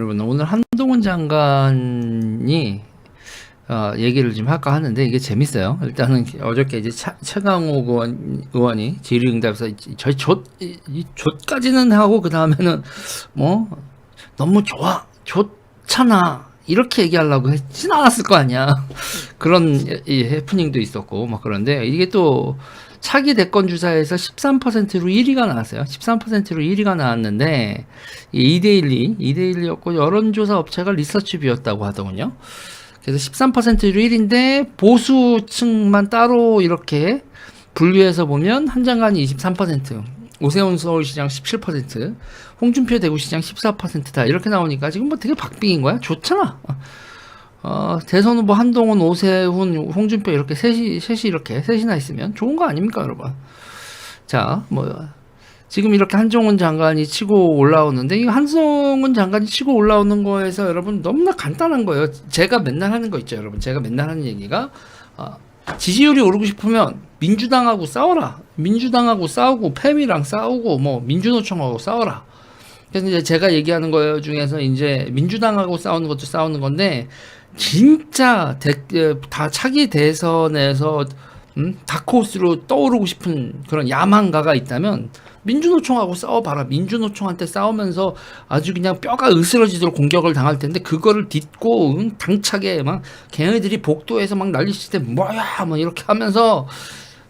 여러분 오늘 한동훈 장관이 어, 얘기를 좀 할까 하는데 이게 재밌어요. 일단은 어저께 이제 차, 최강욱 의원, 의원이 질의응답에서 저희 좆, 이, 이 좆까지는 하고 그 다음에는 뭐 너무 좋아, 좋잖아 이렇게 얘기하려고 했진 않았을 거 아니야. 그런 이 해프닝도 있었고 막 그런데 이게 또 차기 대권 주사에서 13%로 1위가 나왔어요. 13%로 1위가 나왔는데 2대1이 2대1이었고 여론조사 업체가 리서치비였다고 하더군요. 그래서 13%로 1인데 보수층만 따로 이렇게 분류해서 보면 한 장관이 23%, 오세훈 서울시장 17%, 홍준표 대구시장 14%다 이렇게 나오니까 지금 뭐 되게 박빙인 거야. 좋잖아. 어, 대선 후보 한동훈, 오세훈, 홍준표 이렇게 셋이 셋이 이렇게 셋이나 있으면 좋은 거 아닙니까, 여러분? 자, 뭐 지금 이렇게 한종훈 장관이 치고 올라오는데 이 한성훈 장관이 치고 올라오는 거에서 여러분 너무나 간단한 거예요. 제가 맨날 하는 거 있죠, 여러분. 제가 맨날 하는 얘기가 어, 지지율이 오르고 싶으면 민주당하고 싸워라. 민주당하고 싸우고 패미랑 싸우고 뭐 민주노총하고 싸워라. 그래서 이제 제가 얘기하는 거 중에서 이제 민주당하고 싸우는 것도 싸우는 건데 진짜 대, 다 차기 대선에서 음? 다크호스로 떠오르고 싶은 그런 야망가가 있다면 민주노총하고 싸워봐라. 민주노총한테 싸우면서 아주 그냥 뼈가 으스러지도록 공격을 당할 텐데 그거를 딛고 응? 당차게 막 걔네들이 복도에서 막 난리칠 때 뭐야 뭐 이렇게 하면서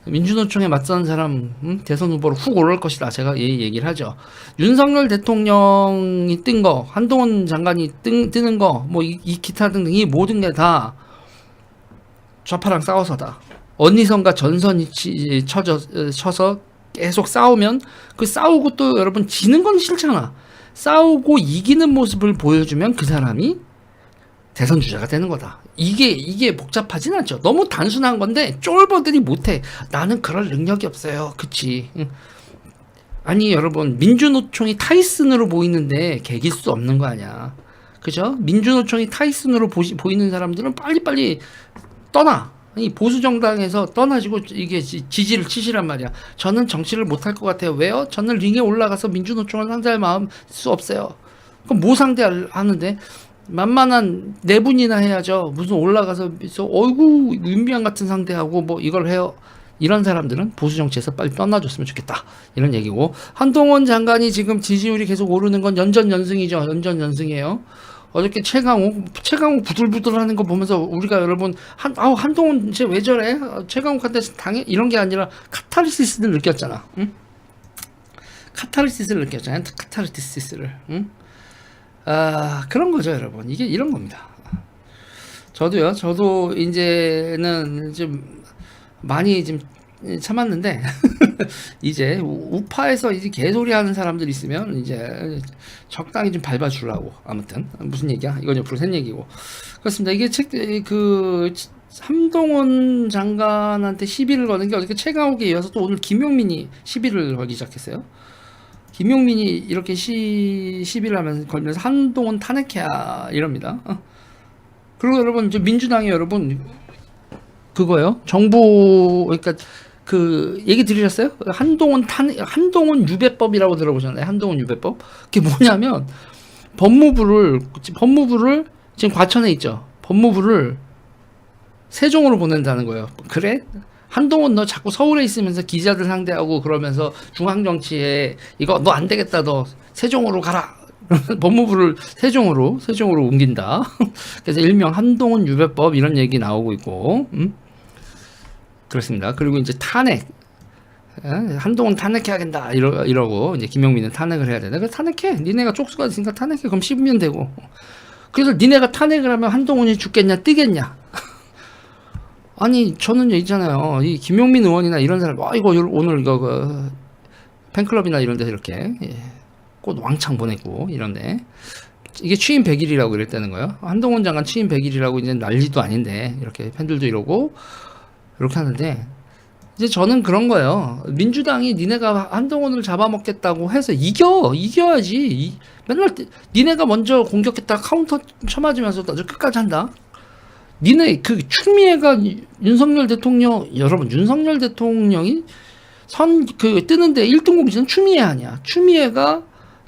민주노총에 맞서는 사람 음? 대선 후보로 훅 오를 것이다. 제가 이 얘기를 하죠. 윤석열 대통령이 뜬 거, 한동훈 장관이 뜬, 뜨는 거, 뭐이 기타 등등 이 모든 게 다 좌파랑 싸워서다. 언니선과 전선이 치, 쳐져, 쳐서 계속 싸우면 그 싸우고 또 여러분 지는 건 싫잖아. 싸우고 이기는 모습을 보여주면 그 사람이 대선 주자가 되는 거다. 이게 이게 복잡하진 않죠. 너무 단순한 건데 쫄보들이 못해. 나는 그럴 능력이 없어요. 그치? 응. 아니 여러분 민주노총이 타이슨으로 보이는데 개길 수 없는 거 아니야. 그죠? 민주노총이 타이슨으로 보시, 보이는 사람들은 빨리빨리 떠나. 이 보수 정당에서 떠나지고 이게 지- 지지를 치시란 말이야. 저는 정치를 못할 것 같아요. 왜요? 저는 링에 올라가서 민주노총을 상대할 마음 수 없어요. 그럼 뭐 상대하는데? 만만한 네 분이나 해야죠. 무슨 올라가서 어이구 윤비안 같은 상대하고 뭐 이걸 해요. 이런 사람들은 보수 정치에서 빨리 떠나줬으면 좋겠다. 이런 얘기고 한동훈 장관이 지금 지지율이 계속 오르는 건 연전 연승이죠. 연전 연승이에요. 어저께 최강욱 최강욱 부들부들하는 거 보면서 우리가 여러분 한 아우 한동훈 이제 왜 저래 어, 최강욱한테 당해 이런 게 아니라 카타르시스를 느꼈잖아. 응? 카타르시스를 느꼈잖아요. 카타르시스를. 응? 아 그런 거죠, 여러분. 이게 이런 겁니다. 저도요. 저도 이제는 좀 많이 좀 참았는데 이제 우- 우파에서 이제 개소리 하는 사람들 있으면 이제 적당히 좀 밟아주려고 아무튼 무슨 얘기야 이건 옆으로 샌 얘기고 그렇습니다 이게 책 그 삼동훈 장관한테 시비를 거는 게 어저께 최강욱에 이어서 또 오늘 김용민이 시비를 걸기 시작했어요 김용민이 이렇게 시 시비를 하면서 걸면서 한동훈 탄핵해야 이럽니다 어. 그리고 여러분 민주당이 여러분 그거요 정부 그러니까 그 얘기 들으셨어요? 한동훈 탄 한동훈 유배법이라고 들어보셨나요? 한동훈 유배법? 그게 뭐냐면 법무부를 법무부를 지금 과천에 있죠. 법무부를 세종으로 보낸다는 거예요. 그래? 한동훈 너 자꾸 서울에 있으면서 기자들 상대하고 그러면서 중앙 정치에 이거 너 안 되겠다 너 세종으로 가라. 법무부를 세종으로 세종으로 옮긴다. 그래서 일명 한동훈 유배법 이런 얘기 나오고 있고. 음? 그렇습니다. 그리고 이제 탄핵. 에? 한동훈 탄핵해야겠다 이러, 이러고 이제 김용민은 탄핵을 해야 되나? 그 탄핵해. 니네가 쪽수가 있으니까 탄핵해. 그럼 씹으면 되고. 그래서 니네가 탄핵을 하면 한동훈이 죽겠냐 뛰겠냐? 아니 저는 있잖아요. 이 김용민 의원이나 이런 사람, 아 이거 오늘 이거 그 팬클럽이나 이런 데서 이렇게 예, 꽃 왕창 보내고 이런데 이게 취임 100일이라고 이랬다는 거예요. 한동훈 장관 취임 100일이라고 이제 난리도 아닌데 이렇게 팬들도 이러고 이렇게 하는데 이제 저는 그런 거예요. 민주당이 니네가 한동훈을 잡아먹겠다고 해서 이겨 이겨야지. 이, 맨날 때- 니네가 먼저 공격했다 카운터 쳐맞으면서 끝까지 한다. 니네 그 추미애가 윤석열 대통령 여러분 윤석열 대통령이 선 그 뜨는데 1등 공신은 추미애 아니야. 추미애가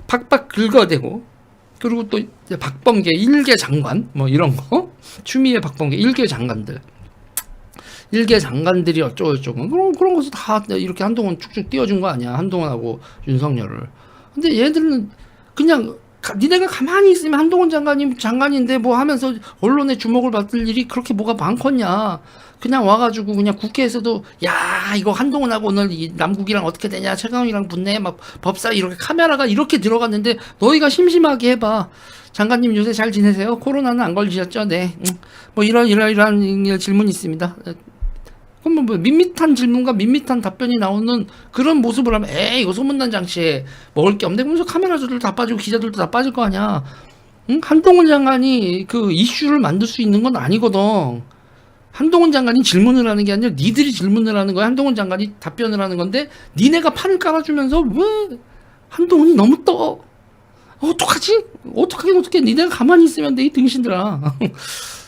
박박 긁어대고 그리고 또 박범계 일개 장관 뭐 이런 거. 추미애 박범계 일개 장관들. 일개 장관들이 어쩌고 저쩌고. 그런 그런 것을 다 이렇게 한동훈 쭉쭉 띄워준 거 아니야. 한동훈하고 윤석열을. 근데 얘들은 그냥 가- 니네가 가만히 있으면 한동훈 장관이 장관인데 뭐 하면서 언론의 주목을 받을 일이 그렇게 뭐가 많겠냐. 그냥 와가지고 그냥 국회에서도 야 이거 한동훈하고 오늘 이 남국이랑 어떻게 되냐 최강이랑 붙네 막 법사 이렇게 카메라가 이렇게 들어갔는데 너희가 심심하게 해봐. 장관님 요새 잘 지내세요? 코로나는 안 걸리셨죠? 네 뭐 이런 이런 이런 질문이 있습니다 그럼 뭐 밋밋한 질문과 밋밋한 답변이 나오는 그런 모습을 하면 에이 이거 소문난 장치에 먹을 게 없네. 그러면서 카메라들도 다 빠지고 기자들도 다 빠질 거 아니야. 응? 한동훈 장관이 그 이슈를 만들 수 있는 건 아니거든. 한동훈 장관이 질문을 하는 게 아니라 니들이 질문을 하는 거야. 한동훈 장관이 답변을 하는 건데 니네가 판을 깔아주면서 왜 한동훈이 너무 떠? 어떡하지? 어떡하긴 어떻게 니네가 가만히 있으면 돼 이 등신들아. 그-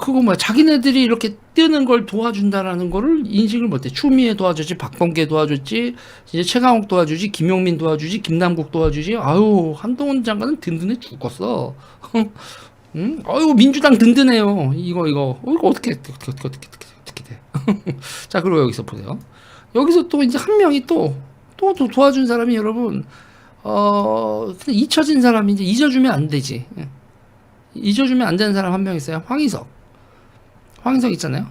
그거 뭐야? 자기네들이 이렇게 뜨는 걸 도와준다라는 거를 인식을 못해. 추미애 도와주지 박범계 도와줬지 이제 최강욱 도와주지 김용민 도와주지 김남국 도와주지. 아유 한동훈 장관은 든든해 죽었어. 응? 아유 민주당 든든해요. 이거 이거. 어, 이거 어떻게 어떻게 어떻게 어떻게 어떻게, 어떻게 돼? 자 그리고 여기서 보세요. 여기서 또 이제 한 명이 또또 도와준 사람이 여러분 어 근데 잊혀진 사람이 이제 잊어주면 안 되지. 예. 잊어주면 안 되는 사람 한 명 있어요. 황희석. 황희석 있잖아요.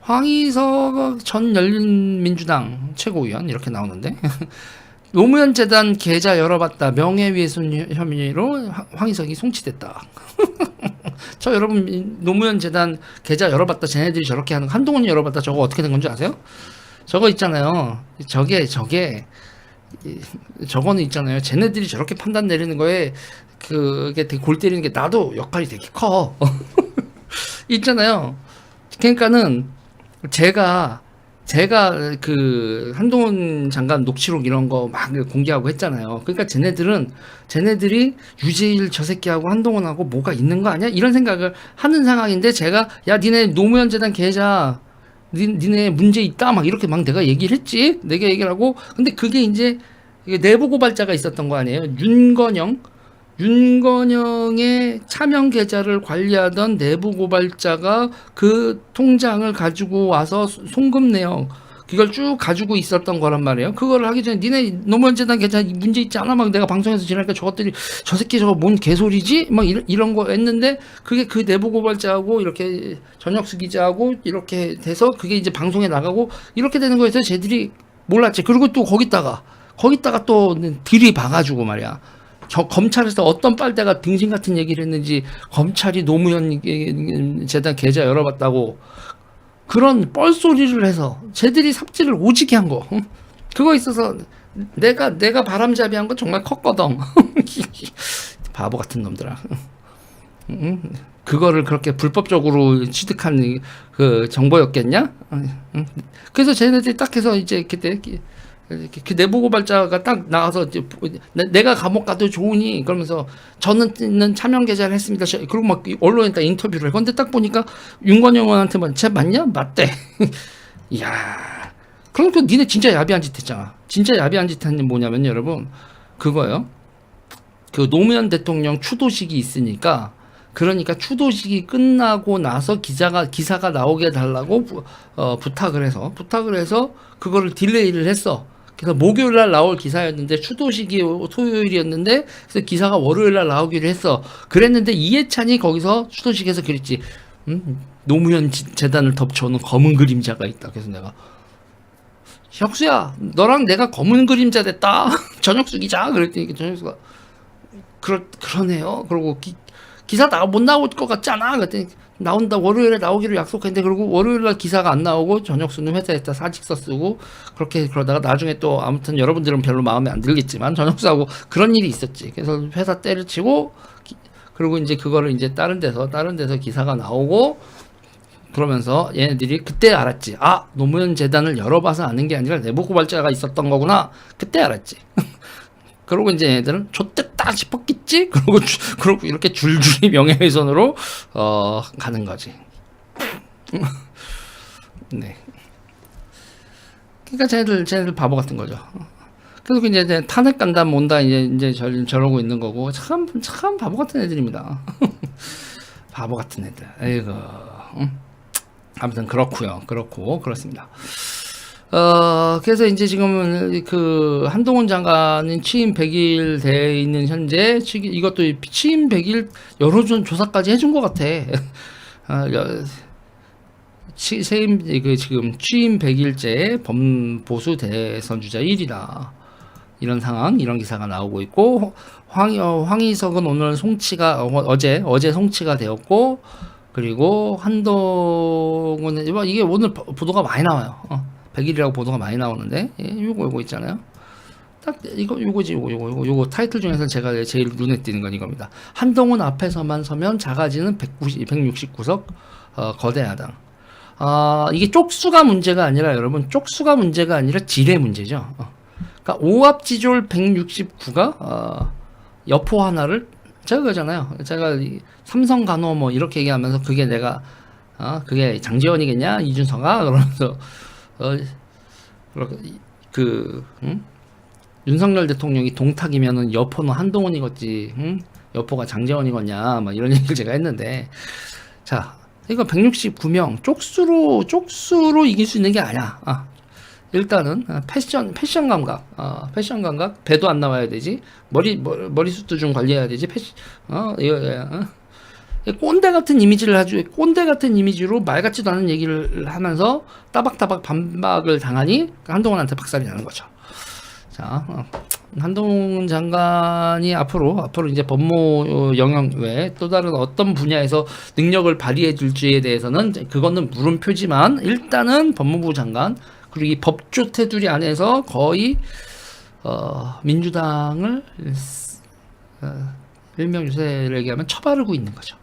황희석 전 열린민주당 최고위원 이렇게 나오는데 노무현 재단 계좌 열어봤다 명예훼손 혐의로 황- 황희석이 송치됐다. 저 여러분 이 노무현 재단 계좌 열어봤다 쟤네들이 저렇게 하는 거, 한동훈이 열어봤다 저거 어떻게 된 건지 아세요? 저거 있잖아요. 저게 저게 이- 저거는 있잖아요. 쟤네들이 저렇게 판단 내리는 거에 그게 되게 골 때리는 게 나도 역할이 되게 커. 있잖아요. 그러니까는 제가 제가 그 한동훈 장관 녹취록 이런 거 막 공개하고 했잖아요. 그러니까 쟤네들은 쟤네들이 유재일 저 새끼하고 한동훈하고 뭐가 있는 거 아니야? 이런 생각을 하는 상황인데 제가 야 니네 노무현 재단 계좌 니, 니네 문제 있다 막 이렇게 막 내가 얘기를 했지. 내가 얘기를 하고 근데 그게 이제 내부 고발자가 있었던 거 아니에요? 윤건영 윤건영의 차명 계좌를 관리하던 내부 고발자가 그 통장을 가지고 와서 소- 송금 내역 그걸 쭉 가지고 있었던 거란 말이에요. 그걸 하기 전에 니네 노무현 재단 계좌 문제 있지 않아? 막 내가 방송에서 지나니까 저것들이 저 새끼 저거 뭔 개소리지? 막 이런, 이런 거 했는데 그게 그 내부 고발자하고 이렇게 전혁수 기자하고 이렇게 돼서 그게 이제 방송에 나가고 이렇게 되는 거에서 쟤들이 몰랐지. 그리고 또 거기다가 거기다가 또 들이 봐가지고 말이야. 저 검찰에서 어떤 빨대가 등신 같은 얘기를 했는지 검찰이 노무현 재단 계좌 열어봤다고 그런 뻘소리를 해서 쟤들이 삽질을 오지게 한 거. 응? 그거 있어서 내가 내가 바람잡이한 건 정말 컸거든. 바보 같은 놈들아. 응? 그거를 그렇게 불법적으로 취득한 이- 그 정보였겠냐? 응? 그래서 쟤네들이 딱 해서 이제 그때 이렇게 그 내부 고발자가 딱 나와서 이제 내- 내가 감옥 가도 좋으니 그러면서 저는 는 차명 계좌를 했습니다. 저- 그리고 막 언론에 딱 인터뷰를 해. 근데 딱 보니까 윤건영 의원한테만 쟤 맞냐? 맞대. 이야. 그러니까 니네 진짜 야비한 짓 했잖아. 진짜 야비한 짓 한게 뭐냐면 여러분 그거예요. 그 노무현 대통령 추도식이 있으니까 그러니까 추도식이 끝나고 나서 기자가 기사가 나오게 달라고 부, 어, 부탁을 해서 부탁을 해서 그거를 딜레이를 했어. 그래서 목요일 날 나올 기사였는데 추도식이 토요일이었는데 그래서 기사가 월요일 날 나오기로 했어. 그랬는데 이해찬이 거기서 추도식에서 그랬지. 음, 노무현 지- 재단을 덮쳐오는 검은 그림자가 있다. 그래서 내가 혁수야, 너랑 내가 검은 그림자 됐다. 전혁수 기자 그랬더니 전혁수가 그러 그러네요. 그리고 기, 기사 나 못 나올 것 같지 않아? 그랬더니 나온다 월요일에 나오기로 약속했는데 그리고 월요일 날 기사가 안 나오고 전혁수는 회사에다 사직서 쓰고 그렇게 그러다가 나중에 또 아무튼 여러분들은 별로 마음에 안 들겠지만 전혁수하고 그런 일이 있었지. 그래서 회사 때려치고 기- 그리고 이제 그거를 이제 다른 데서 다른 데서 기사가 나오고 그러면서 얘네들이 그때 알았지. 아 노무현 재단을 열어봐서 아는 게 아니라 내부 고발자가 있었던 거구나. 그때 알았지. 그러고 이제 얘네들은 좆됐 다 싶었겠지. 그러고 주- 그러고 이렇게 줄줄이 명예훼손으로 어 가는 거지. 네. 그러니까 쟤네들 쟤네들 바보 같은 거죠. 계속 이제 이제 탄핵 간다 온다 이제 이제 저, 저러고 있는 거고 참참 바보 같은 애들입니다. 바보 같은 애들. 에이구. 응? 아무튼 그렇고요. 그렇고 그렇습니다. 어 그래서 이제 지금은 그 한동훈 장관은 취임 100일 돼 있는 현재 치- 이것도 취임 100일 여론전 조사까지 해준 것 같아. 아, 여- 취, 세임 그 지금 취임 100일째 범 보수 대선 주자 1위다. 이런 상황, 이런 기사가 나오고 있고 황 어, 황희석은 오늘 송치가 어, 어제 어제 송치가 되었고 그리고 한동훈은 뭐 이게 오늘 보- 보도가 많이 나와요. 어, 100일이라고 보도가 많이 나오는데 예, 요거 요거 있잖아요. 딱 이거 요거지 요거 요거 요거, 요거 타이틀 중에서 제가 제일 눈에 띄는 건 이겁니다. 한동훈 앞에서만 서면 작아지는 190, 169석 어, 거대 야당. 아 이게 쪽수가 문제가 아니라 여러분 쪽수가 문제가 아니라 질의 문제죠. 어. 그러니까 오합지졸 169가 어, 여포 하나를 제가 그러잖아요. 제가 이 삼성 간호 뭐 이렇게 얘기하면서 그게 내가 아 그게 장지원이겠냐 이준서가 그러면서 어, 그렇게 이- 그 응? 윤석열 대통령이 동탁이면은 여포는 한동훈이겠지, 응? 여포가 장재원이겠냐, 막 이런 얘기를 제가 했는데, 자, 이거 169명 쪽수로 쪽수로 이길 수 있는 게 아니야. 아, 일단은 아, 패션 패션 감각, 아, 패션 감각 배도 안 나와야 되지, 머리 머, 머리숱도 좀 관리해야 되지, 패션, 어, 이거, 어? 이 꼰대 같은 이미지를 아주 꼰대 같은 이미지로 말 같지도 않은 얘기를 하면서 따박따박 반박을 당하니 한동훈한테 박살이 나는 거죠. 자, 어, 한동훈 장관이 앞으로 앞으로 이제 법무 영역 외에 또 다른 어떤 분야에서 능력을 발휘해 줄지에 대해서는 그거는 물음표지만 일단은 법무부 장관 그리고 이 법조 테두리 안에서 거의 어, 민주당을 어, 일명 유세를 얘기하면 처바르고 있는 거죠.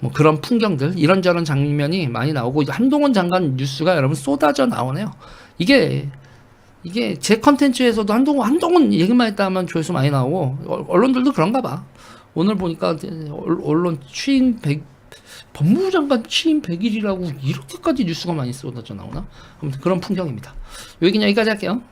뭐 그런 풍경들 이런저런 장면이 많이 나오고 한동훈 장관 뉴스가 여러분 쏟아져 나오네요. 이게 이게 제 컨텐츠에서도 한동훈 한동훈 얘기만 했다면 조회수 많이 나오고 어, 언론들도 그런가 봐. 오늘 보니까 언론 취임 100 법무부 장관 취임 100일이라고 이렇게까지 뉴스가 많이 쏟아져 나오나? 아무튼 그런 풍경입니다. 여기 그냥 여기까지 할게요.